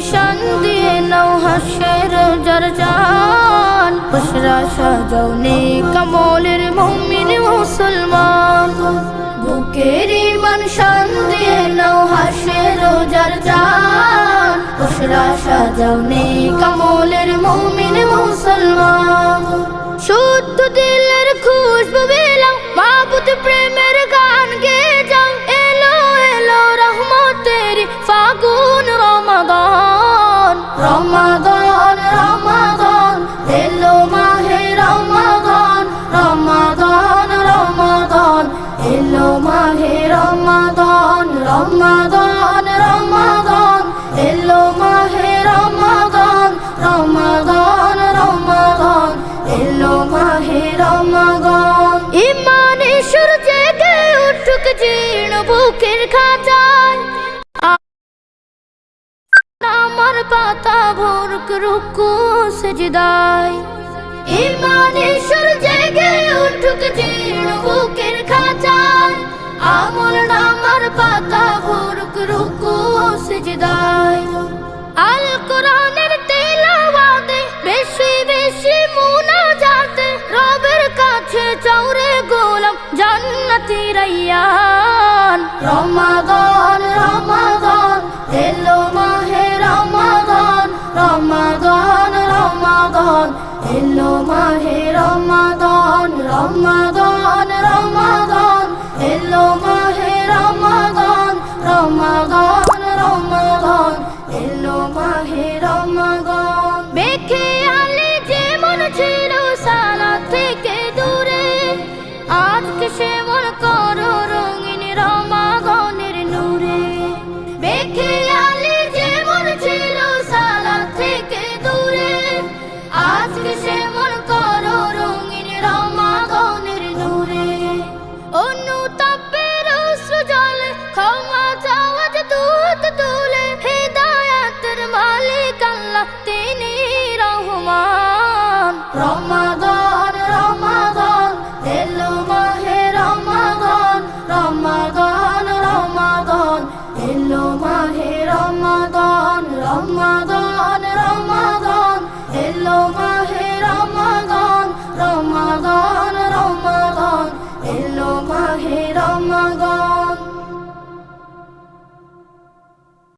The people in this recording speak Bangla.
নিশান দিয়ে নাও হাসের জারজান খুশরা সাজাও নেক আমলের মুমিন মুসলমান বুকের ইমান শান দিয়ে নাও হাসের জারজান খুশরা সাজাও নেক আমলের মুমিন মুসলমান বুকের খাঁচায়। আমার পাতা ভোরক রুকু সজদায়। জেগে উঠুক জীর্ণ বুকের খাঁচায়। আমল নামার পাতা ভোরক রুকু আল কোরআনের বেশি বেশি রবের কাছে চৌরে গোলাম জান্নাতি রাইয়ান রমাদান রমাদান এলো মাহে রমাদান রমাদান রমাদান এলো মাহে রমাদান রমাদান। রহমান। রমাদন রমাদন, এলো মাহে রমাদন রমাদন রমাদন, এলো মাহে রমাদন রমাদন রমাদন, এলো মাহে রমাদন রমাদন রমাদন, এলো মাহে রমাদন।